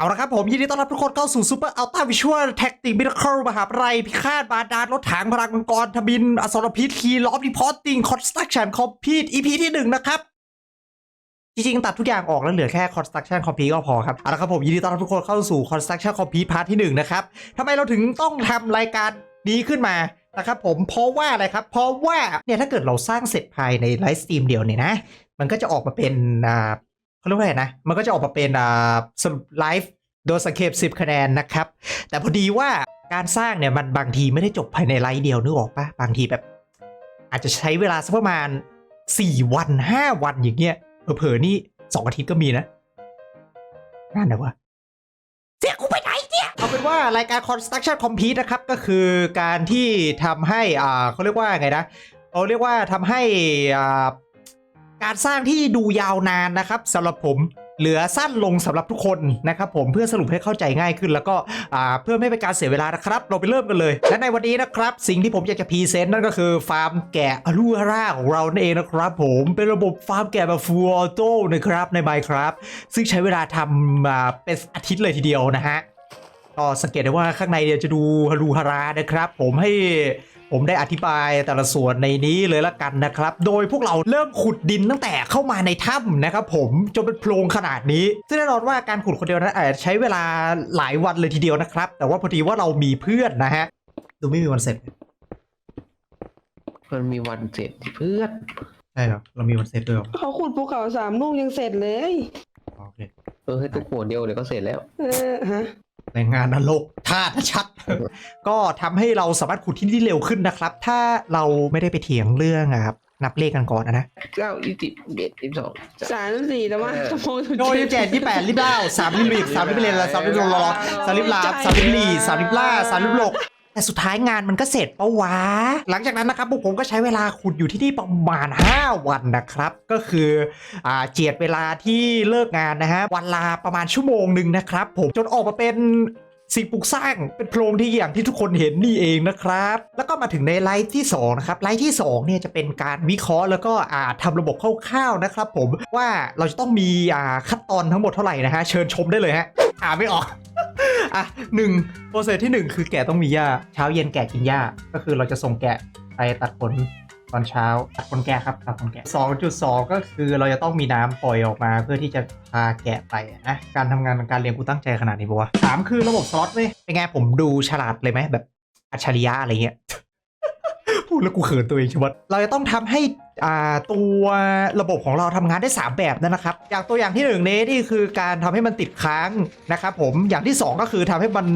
เอาละครับผม ยินดีต้อนรับทุกคนเข้าสู่ซูเปอร์อัลต้าวิชวลแท็กติกมิราเคิลมหาวิทยาลัยพิฆาตบาดาลรถถังพลังมังกรทบิน อสรพิษคีล้อมรีพอร์ติ้งคอนสตรักชั่นคอมพิวอีพีที่หนึ่งนะครับ จริงๆ ตัดทุกอย่างออกแล้วเหลือแค่ construction complete ก็พอครับ เอาละครับผม ยินดีต้อนรับทุกคนเข้าสู่ construction complete part ที่หนึ่งนะครับทำไมเราถึงต้องทำรายการนี้ขึ้นมานะครับผมเพราะว่าอะไรครับ เพราะว่าเนี่ยถ้าเกิดเราสร้างเสร็จภายในไลฟ์สตรีมเดียวเนี่ยนะ มันก็จะออกมาเป็นอ่า เขาเรียกว่าไรนะ มันก็จะออกมาเป็นอ่าสรุปไลฟ์โดยสังเกต10 คะแนนนะครับ แต่พอดีว่าการสร้างเนี่ยมันบางทีไม่ได้จบภายในไลฟ์เดียวนึกออกปะบางทีแบบ อาจจะใช้เวลาสักประมาณ 4 วัน 5 วันอย่างเงี้ยเผลอๆนี่ 2 อาทิตย์ก็มีนะงานไหนวะเสียกูไปไหนเนี่ยเอาเป็นว่ารายการ construction complete นะครับ ก็คือการที่ทำให้อ่าเขาเรียกว่าไงนะเขาเรียกว่าทำให้อ่า การสร้างที่ดูยาวนานนะครับสำหรับผมเหลือสั้นลงสำหรับทุกคนนะครับผมเพื่อสรุปให้เข้าใจง่ายขึ้น แล้วก็เพื่อไม่เป็นการเสียเวลานะครับ เราไปเริ่มกันเลย และในวันนี้นะครับ สิ่งที่ผมอยากจะพรีเซนต์นั่นก็คือฟาร์มแกะลูฮาร่าของเรานั่นเองนะครับผมเป็นระบบฟาร์มแกะแบบฟูลออโต้นะครับใน Minecraft ซึ่งใช้เวลาทำเป็นอาทิตย์เลยทีเดียวนะฮะก็สังเกตได้ว่าข้างในเนี่ยจะดูฮารูฮารานะครับ ผมให้ ผมได้อธิบายแต่ละส่วนในนี้เลยละกันนะครับ โดยพวกเราเริ่มขุดดินตั้งแต่เข้ามาในถ้ำนะครับผมจนเป็นโพรงขนาดนี้ ซึ่งแน่นอนว่าการขุดคนเดียวนั้นอาจจะใช้เวลาหลายวันเลยทีเดียวนะครับ แต่ว่าพอดีว่าเรามีเพื่อนนะฮะ ดูไม่มีวันเสร็จมันมีวันเสร็จเพื่อนใช่ครับเรามีวันเสร็จด้วยเหรอเขาขุดภูเขาสามลูกยังเสร็จเลย โอเค เออให้ตุกหัวเดียวเดี๋ยวก็เสร็จแล้ว เออฮะ แรงงานนรกท่าชัด ก็ทำให้เราสามารถขุดที่นี่เร็วขึ้นนะครับ ถ้าเราไม่ได้ไปเถียงเรื่องอะครับ นับเลขกันก่อนนะนะเก้ายี่สิบเอ็ดยี่สิบสองสามสี่แล้วมั้งเออชั่วโมงสุดโดยยี่แปดยี่แปดลิบเล่าสามลิบลิบสามลิบเลนสามลิบลลสามลิบลาสามลิบลีสามลิบล่าสามลิบโลก แต่สุดท้ายงานมันก็เสร็จปะวะ หลังจากนั้นนะครับพวกผมก็ใช้เวลาขุดอยู่ที่นี่ประมาณ 5 วันนะครับ ก็คืออ่าเจียดเวลาที่เลิกงานนะฮะ วันลาประมาณชั่วโมงหนึ่งนะครับ ผมจนออกมาเป็นสิ่งปลูกสร้างเป็นโพรงที่อย่างที่ทุกคนเห็นนี่เองนะครับ แล้วก็มาถึงในไลฟ์ที่สองนะครับไลฟ์ที่สองเนี่ยจะเป็นการวิเคราะห์แล้วก็อ่าทำระบบคร่าวๆนะครับ ผมว่าเราจะต้องมีอ่าขั้นตอนทั้งหมดเท่าไหร่นะฮะเชิญชมได้เลยฮะอ่าไม่ออก อะหนึ่งโปรเซสที่หนึ่งคือแกะต้องมีหญ้าเช้าเย็นแกะกินหญ้าก็คือเราจะส่งแกะไปตัดขนตอนเช้าตัดขนแกะครับตัดขนแกะสองจุดสองก็คือเราจะต้องมีน้ำปล่อยออกมา เพื่อที่จะพาแกะไปนะการทำงานการเรียนกูตั้งใจขนาดนี้ปะวะสามคือระบบสล็อตเว้ยเป็นไงผมดูฉลาดเลยไหมแบบอัจฉริยะอะไรเงี้ย ดแล้วกูเขินตัวเองช่ไหมเราจะต้องทำให้อ่าตัวระบบของเราทำงานได้ 3 แบบนะครับ อย่างตัวอย่างที่1นี้นี่คือการทำให้มันติดค้างนะครับผมอย่างที่ 2 ก็คือทำให้มัน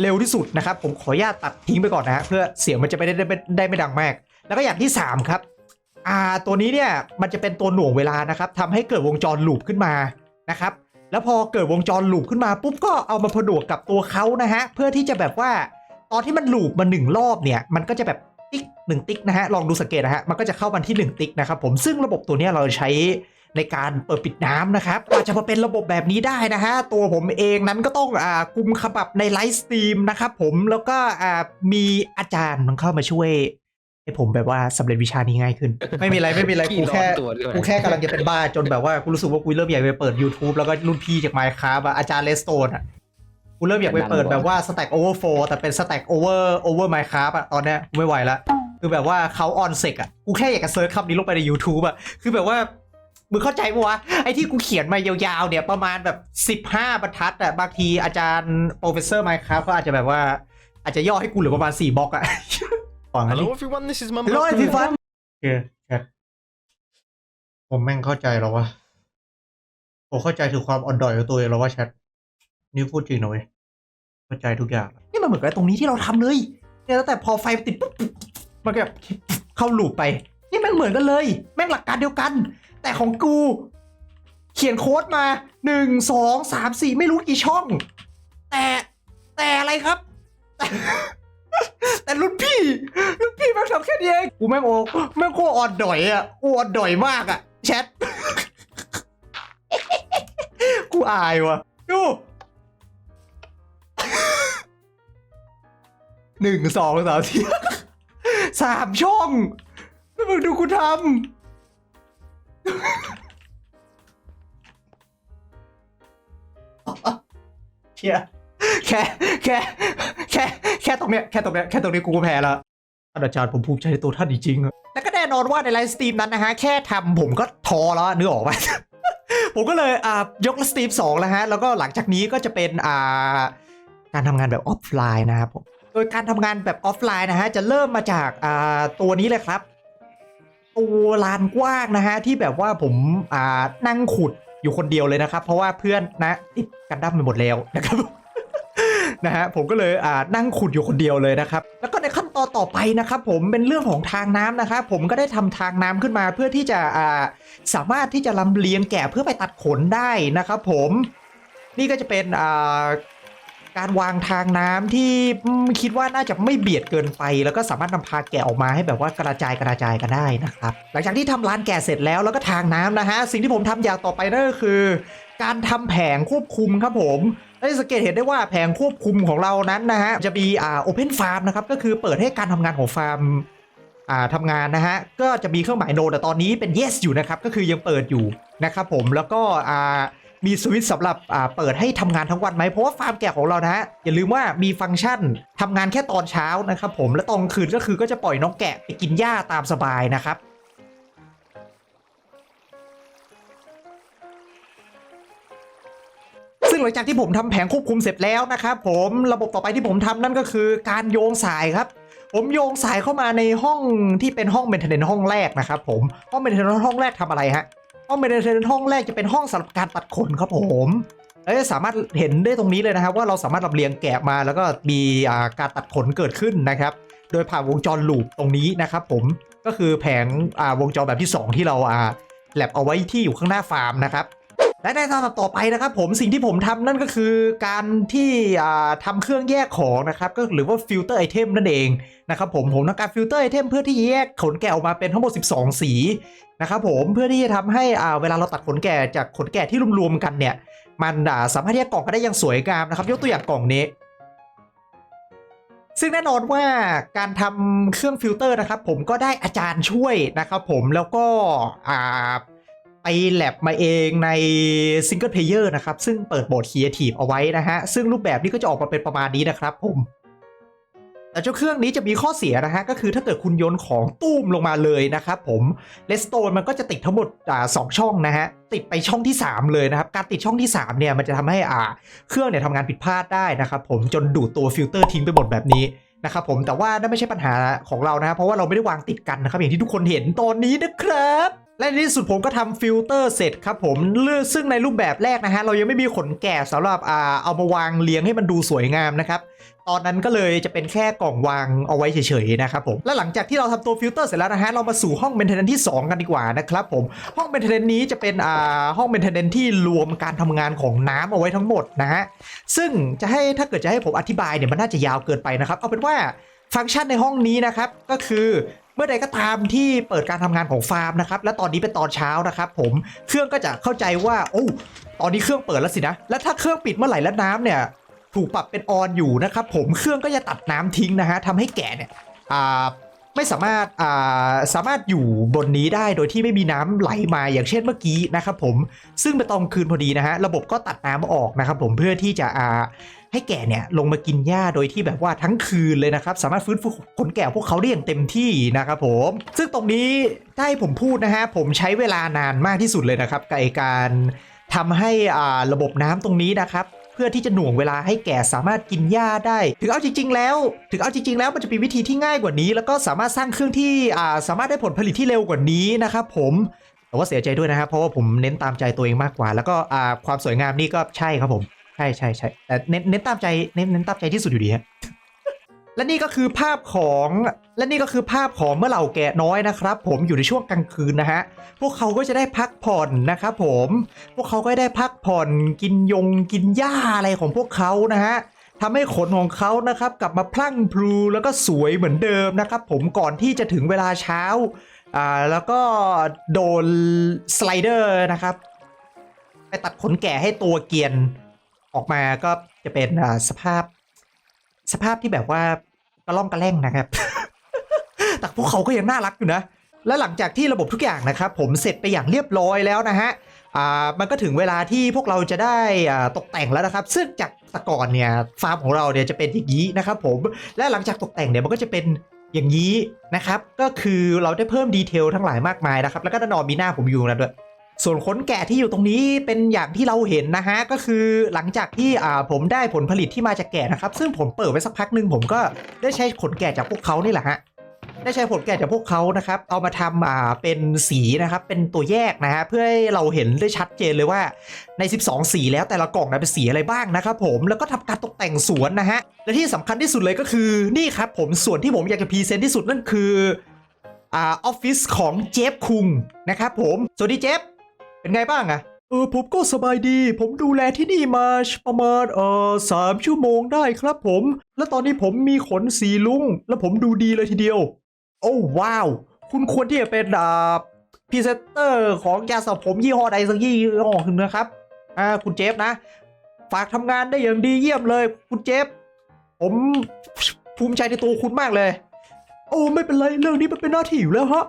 เร็วที่สุดนะครับ ผมขออนุญาตตัดทิ้งไปก่อนนะฮะเพื่อเสียงมันจะไม่ได้ได้ได้ไม่ดังมาก แล้วก็อย่างที่ 3 ครับอ่าตัวนี้เนี่ยมันจะเป็นตัวหน่วงเวลานะครับทำให้เกิดวงจรลูปขึ้นมานะครับ แล้วพอเกิดวงจรลูปขึ้นมาปุ๊บก็เอามาผนวกกับตัวเขานะฮะเพื่อที่จะแบบว่าตอนที่มันลูปมาหนึ่งรอบเนี่ยมันก็จะแบบ ติ๊กหนึ่งติ๊กนะฮะลองดูสังเกตนะฮะมันก็จะเข้ามาที่หนึ่งติ๊กนะครับผมซึ่งระบบตัวเนี้ยเราใช้ในการเปิดปิดน้ำนะครับกว่าจะมาเป็นระบบแบบนี้ได้นะฮะ ตัวผมเองนั้นก็ต้องอ่ากุมขมับในไลฟ์สตรีมนะครับผมแล้วก็อ่ามีอาจารย์มันเข้ามาช่วยให้ผมแบบว่าสำเร็จวิชานี้ง่ายขึ้น ไม่มีอะไรไม่มีอะไรกูแค่ตัวด้วยกูแค่กำลังจะเป็นบ้าจนแบบว่ากูรู้สึกว่ากูเริ่มอยากไปเปิด YouTube แล้วก็รุ่นพี่จาก Minecraft อะอาจารย์เลสโตนอะ กูเริ่มอยากไปเปิดแบบว่า Stack Overflow แต่เป็น Stack Over Over Minecraft อะตอนเนี้ยกูไม่ไหวละคือแบบว่าเขาออนเซกอะกูแค่อยากจะเซิร์ชคำนี้ลงไปใน YouTube อะคือแบบว่ามึงเข้าใจปะวะไอ้ที่กูเขียนมายาวๆเนี่ยประมาณแบบ 15 บรรทัดอะบางทีอาจารย์โปรเฟสเซอร์ Minecraft ก็อาจจะแบบว่า อาจจะย่อให้กูเหลือประมาณ 4บล็อกอะฟังอันนี้ Hello everyone, this is Mumbo. ร้อยพี่ฟันโอเคแชทผมแม่งเข้าใจแล้ววะผมเข้าใจถึงความอ่อนด้อยของตัวเองแล้วว่าแชท นี่พูดจริงนะเว้ยเข้าใจทุกอย่าง นี่มันเหมือนกับตรงนี้ที่เราทำเลยเนี่ยแต่พอไฟติดปุ๊บมันก็เข้าลูปไป นี่แม่งเหมือนกันเลย แม่งหลักการเดียวกัน แต่ของกู เขียนโค้ดมาหนึ่งสองสามสี่ไม่รู้กี่ช่อง แต่แต่อะไรครับ แต่แต่รุ่นพี่รุ่นพี่แม่งทำแค่นี้เองกูแม่งโอแม่งโคตรอ่อนดอยอะกูอ่อนดอยมากอะแชทกูอายวะดู หนึ่งสองสามสี่สามช่อง แล้วมึงดูกูทำเชียแค่แค่แค่แค่ตรงเนี้ยแค่ตรงเนี้ยแค่ตรงนี้กูก็แพ้แล้วท่านอาจารย์ผมภูมิใจในตัวท่านจริงๆอะแล้วก็แน่นอนว่าในไลฟ์สตรีมนั้นนะฮะ แค่ทำผมก็ทอแล้วนึกออกไหมผมก็เลยอ่ายกสตรีมสองแล้วฮะ แล้วก็หลังจากนี้ก็จะเป็นอ่าการทำงานแบบออฟไลน์นะครับผม ดยการทำงานแบบออฟไลน์นะฮะจะเริ่มมาจากาตัวนี้เลยครับ ตัวลานกว้างนะฮะที่แบบว่าผมานั่งขุดอยู่คนเดียวเลยนะครับ เพราะว่าเพื่อนนะติดกันดั้มไปหมดแล้วนะครับนะฮะผมก็เลยอ่านั่งขุดอยู่คนเดียวเลยนะครับ แล้วก็ในขั้นตอนต่อไปนะครับ ผมเป็นเรื่องของทางน้ำนะครับ ผมก็ได้ทำทางน้ำขึ้นมาเพื่อที่จะอ่าสามารถที่จะลำเลียงแกะเพื่อไปตัดขนได้นะครับ ผมนี่ก็จะเป็นอ่า การวางทางน้ำที่คิดว่าน่าจะไม่เบียดเกินไป แล้วก็สามารถนำพาแกะออกมาให้แบบว่ากระจายกระจายกันได้นะครับ หลังจากที่ทำร้านแกะเสร็จแล้วแล้วก็ทางน้ำนะฮะ สิ่งที่ผมทำอย่างต่อไปนั่นก็คือ การทำแผงควบคุมครับผมได้สังเกตเห็นได้ว่าแผงควบคุมของเรานั้นนะฮะจะมีอ่าโอเพนฟาร์มนะครับก็คือเปิดให้การทำงานของฟาร์มอ่าทำงานนะฮะก็จะมีเครื่องหมายโนแต่ตอนนี้เป็น yes อยู่นะครับก็คือยังเปิดอยู่นะครับผมแล้วก็อ่า มีสวิตช์สำหรับอ่าเปิดให้ทำงานทั้งวันไหมเพราะว่าฟาร์มแกะของเรานะฮะอย่าลืมว่ามีฟังก์ชันทำงานแค่ตอนเช้านะครับผมและตอนคืนก็คือก็จะปล่อยน้องแกะไปกินหญ้าตามสบายนะครับซึ่งหลังจากที่ผมทำแผงควบคุมเสร็จแล้วนะครับผมระบบต่อไปที่ผมทำนั่นก็คือการโยงสายครับ ผมโยงสายเข้ามาในห้องที่เป็นห้องเมนเทนเนนห้องแรกนะครับผมห้องเมนเทนเนนห้องแรกทำอะไรฮะ ห้องเมนเทนห้องแรกจะเป็นห้องสำหรับการตัดขนครับผมเอ้ยสามารถเห็นได้ตรงนี้เลยนะครับ ว่าเราสามารถลำเลียงแกะมาแล้วก็มีการตัดขนเกิดขึ้นนะครับ โดยผ่านวงจรลูปตรงนี้นะครับ ผมก็คือแผงวงจรแบบที่ 2 ที่เราอ่าแลบเอาไว้ที่อยู่ข้างหน้าฟาร์มนะครับ และในตอนต่อไปนะครับผมสิ่งที่ผมทำนั่นก็คือการที่อ่าทำเครื่องแยกของนะครับก็หรือว่าฟิลเตอร์ไอเทมนั่นเองนะครับผมผมทำการฟิลเตอร์ไอเทมเพื่อที่จะแยกขนแกะออกมาเป็นทั้งหมด 12 สีนะครับผมเพื่อที่จะทำให้เวลาเราตัดขนแกะจากขนแกะที่รวมๆกันเนี่ย มันสามารถแยกกล่องกันได้อย่างสวยงามนะครับยกตัวอย่างกล่องนี้ซึ่งแน่นอนว่าการทำเครื่องฟิลเตอร์นะครับ ผมก็ได้อาจารย์ช่วยนะครับผมแล้วก็ ไปแลบมาเองในซิงเกิลเพลเยอร์นะครับ ซึ่งเปิดโหมดครีเอทีฟเอาไว้นะฮะ ซึ่งรูปแบบนี้ก็จะออกมาเป็นประมาณนี้นะครับผมแต่เจ้าเครื่องนี้จะมีข้อเสียนะฮะ ก็คือถ้าเกิดคุณโยนของตุ้มลงมาเลยนะครับผมเลสโตนมันก็จะติดทั้งหมดอ่าสองช่องนะฮะ ติดไปช่องที่ 3 เลยนะครับ การติดช่องที่ 3 เนี่ย มันจะทำให้อ่า เครื่องเนี่ยทำงานผิดพลาดได้นะครับผมจนดูดตัวฟิลเตอร์ทิ้งไปหมดแบบนี้นะครับผมแต่ว่านั่นไม่ใช่ปัญหาของเรานะเพราะว่าเราไม่ได้วางติดกันนะครับอย่างที่ทุกคนเห็นตอนนี้นะครับ และในที่สุดผมก็ทำฟิลเตอร์เสร็จครับผมเลือกซึ่งในรูปแบบแรกนะฮะเรายังไม่มีขนแกะสำหรับอ่าเอามาวางเรียงให้มันดูสวยงามนะครับตอนนั้นก็เลยจะเป็นแค่กล่องวางเอาไว้เฉยๆนะครับผมและหลังจากที่เราทำตัวฟิลเตอร์เสร็จแล้วนะฮะเรามาสู่ห้องเมนเทนเนนที่ 2 กันดีกว่านะครับผมห้องเมนเทนเนนนี้จะเป็นอ่าห้องเมนเทนเนนที่รวมการทำงานของน้ำเอาไว้ทั้งหมดนะฮะซึ่งจะให้ถ้าเกิดจะให้ผมอธิบายเนี่ยมันน่าจะยาวเกินไปนะครับเอาเป็นว่าฟังก์ชันในห้องนี้นะครับก็คือ เมื่อใดก็ตามที่เปิดการทำงานของฟาร์มนะครับ และตอนนี้เป็นตอนเช้านะครับผมเครื่องก็จะเข้าใจว่าโอ้ตอนนี้เครื่องเปิดแล้วสินะ และถ้าเครื่องปิดเมื่อไหร่แล้วน้ำเนี่ยถูกปรับเป็นออนอยู่นะครับผมเครื่องก็จะตัดน้ำทิ้งนะฮะทำให้แกะเนี่ยอ่า ไม่สามารถอ่าสามารถอยู่บนนี้ได้โดยที่ไม่มีน้ำไหลมาอย่างเช่นเมื่อกี้นะครับผมซึ่งเป็นตอนคืนพอดีนะฮะระบบก็ตัดน้ำออกนะครับผมเพื่อที่จะอ่าให้แกะเนี่ยลงมากินหญ้าโดยที่แบบว่าทั้งคืนเลยนะครับ สามารถฟื้นฟูขนแกะพวกเขาได้อย่างเต็มที่นะครับผม ซึ่งตรงนี้ถ้าให้ผมพูดนะฮะผมใช้เวลานานมากที่สุดเลยนะครับกับการทำให้อ่าระบบน้ำตรงนี้นะครับ เพื่อที่จะหน่วงเวลาให้แก่สามารถกินหญ้าได้ ถึงเอาจริง ๆ แล้ว ถึงเอาจริง ๆ แล้วมันจะมีวิธีที่ง่ายกว่านี้ แล้วก็สามารถสร้างเครื่องที่อ่าสามารถได้ผลผลิตที่เร็วกว่านี้นะครับผมแต่ว่าเสียใจด้วยนะครับเพราะว่าผมเน้นตามใจตัวเองมากกว่า แล้วก็อ่าความสวยงามนี่ก็ใช่ครับผม ใช่ใช่ใช่แต่เน้นเน้นตามใจเน้นเน้นตามใจที่สุดอยู่ดีฮะ และนี่ก็คือภาพของและนี่ก็คือภาพของเมื่อเหล่าแกะน้อยนะครับ ผมอยู่ในช่วงกลางคืนนะฮะพวกเขาก็จะได้พักผ่อนนะครับผม พวกเขาก็ได้พักผ่อนกินยงกินหญ้าอะไรของพวกเขานะฮะทำให้ขนของเขานะครับกลับมาพลั่งพลูแล้วก็สวยเหมือนเดิมนะครับ ผมก่อนที่จะถึงเวลาเช้าอ่าแล้วก็โดนสไลเดอร์นะครับไปตัดขนแกะให้ตัวเกียนออกมาก็จะเป็นอ่าสภาพ สภาพที่แบบว่า กระล่องกระแล่งนะครับ แต่พวกเขาก็ยังน่ารักอยู่นะ และหลังจากที่ระบบทุกอย่างนะครับ ผมเสร็จไปอย่างเรียบร้อยแล้วนะฮะอ่ามันก็ถึงเวลาที่พวกเราจะได้อ่าตกแต่งแล้วนะครับ ซึ่งจากแต่ก่อนเนี่ยฟาร์มของเราเนี่ยจะเป็นอย่างนี้นะครับผมและหลังจากตกแต่งเนี่ยมันก็จะเป็นอย่างนี้นะครับ ก็คือเราได้เพิ่มดีเทลทั้งหลายมากมายนะครับ แล้วก็แน่นอนมีหน้าผมอยู่นะด้วย ส่วนขนแกะที่อยู่ตรงนี้เป็นอย่างที่เราเห็นนะฮะก็คือหลังจากที่อ่าผมได้ผลผลิตที่มาจากแกะนะครับ ซึ่งผมเปิดไว้สักพักหนึ่งผมก็ได้ใช้ขนแกะจากพวกเขานี่แหละฮะได้ใช้ผลแกะจากพวกเขานะครับ เอามาทำอ่าเป็นสีนะครับ เป็นตัวแยกนะฮะเพื่อให้เราเห็นได้ชัดเจนเลยว่าใน 12 สีแล้วแต่ละกล่องนะเป็นสีอะไรบ้างนะครับผมแล้วก็ทำการตกแต่งสวนนะฮะและที่สำคัญที่สุดเลยก็คือนี่ครับผมส่วนที่ผมอยากจะพรีเซนต์ที่สุดนั่นคืออ่าออฟฟิศของเจฟคุงนะครับผมสวัสดีเจฟ เป็นไงบ้างอะเออผมก็สบายดี ผมดูแลที่นี่มาประมาณเออสามชั่วโมงได้ครับผม แล้วตอนนี้ผมมีขนสีลุง แล้วผมดูดีเลยทีเดียว โอ้ว้าว คุณควรที่จะเป็นอ่าพรีเซนเตอร์ของยาสระผมยี่ห้อใดสักยี่ห้อหนึ่งนะครับ อ่าคุณเจฟนะ ฝากทำงานได้อย่างดีเยี่ยมเลย คุณเจฟ ผมภูมิใจในตัวคุณมากเลย โอ้ไม่เป็นไรเรื่องนี้มันเป็นหน้าที่อยู่แล้วฮะ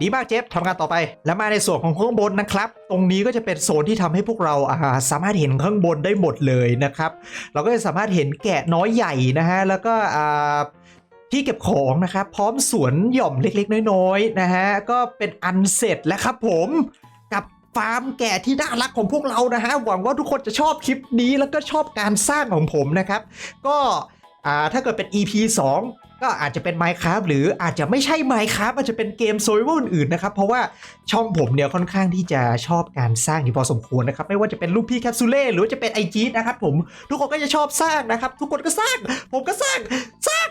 ดีมากเจฟทำงานต่อไป แล้วมาในส่วนของข้างบนนะครับ ตรงนี้ก็จะเป็นโซนที่ทำให้พวกเราอ่าสามารถเห็นข้างบนได้หมดเลยนะครับ เราก็จะสามารถเห็นแกะน้อยใหญ่นะฮะแล้วก็อ่าที่เก็บของนะครับ พร้อมสวนหย่อมเล็กๆ น้อยๆนะฮะก็เป็นอันเสร็จแล้วครับผมกับฟาร์มแกะที่น่ารักของพวกเรานะฮะหวังว่าทุกคนจะชอบคลิปนี้แล้วก็ชอบการสร้างของผมนะครับ ก็ถ้าเกิดเป็น EP 2 ก็อาจจะเป็น Minecraft หรืออาจจะไม่ใช่ Minecraft อาจจะเป็นเกม Survival อื่นนะครับ เพราะว่าช่องผมเนี่ยค่อนข้างที่จะชอบการสร้างอยู่พอสมควรนะครับ ไม่ว่าจะเป็นลูกพี่แคปซูเล่หรือว่าจะเป็นไอจีนะครับผมทุกคนก็จะชอบสร้างนะครับ ทุกคนก็สร้าง ผมก็สร้างสร้าง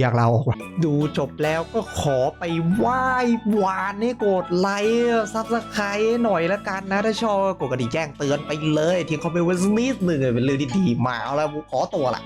อยากลาออกว่ะดูจบแล้วก็ขอไปไหว้วานให้กดไลค์ซับสไครต์หน่อยละกันนะ ถ้าชอบกดกระดิ่งแจ้งเตือนไปเลย ที่เขาเปนไว้สักนิดหนึ่งเป็นเรื่องที่ดีมาเอาละขอตัวละ